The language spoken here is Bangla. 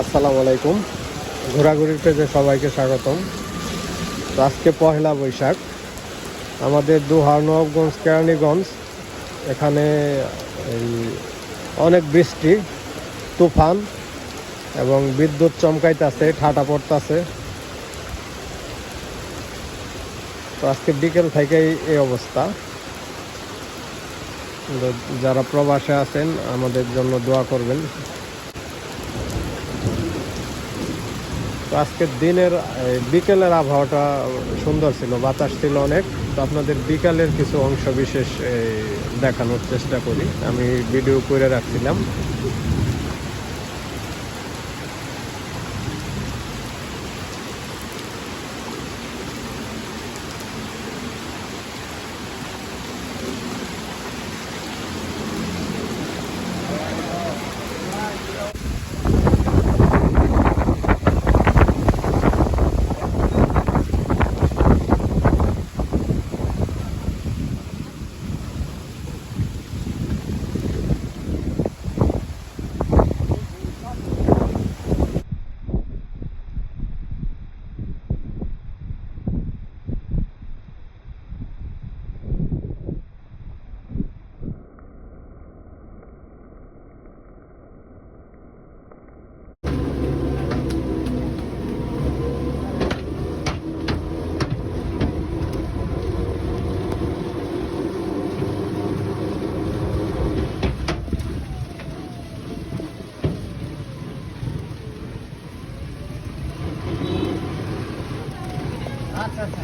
আসসালামু আলাইকুম। ঘোরাঘুরির পেজে সবাইকে স্বাগতম। তো আজকে পহেলা বৈশাখ। আমাদের দুহার নবগঞ্জ কেরানীগঞ্জ, এখানে এই অনেক বৃষ্টি, তুফান এবং বিদ্যুৎ চমকাইতেছে, ঠাটা পড়তাছে। তো আজকে বিকেল থেকেই এই অবস্থা। যারা প্রবাসে আছেন, আমাদের জন্য দোয়া করবেন। তো আজকের দিনের বিকেলের আবহাওয়াটা সুন্দর ছিল, বাতাস ছিল অনেক। তো আপনাদের বিকালের কিছু অংশ বিশেষ দেখানোর চেষ্টা করি। আমি ভিডিও করে রাখছিলাম। আচ্ছা আচ্ছা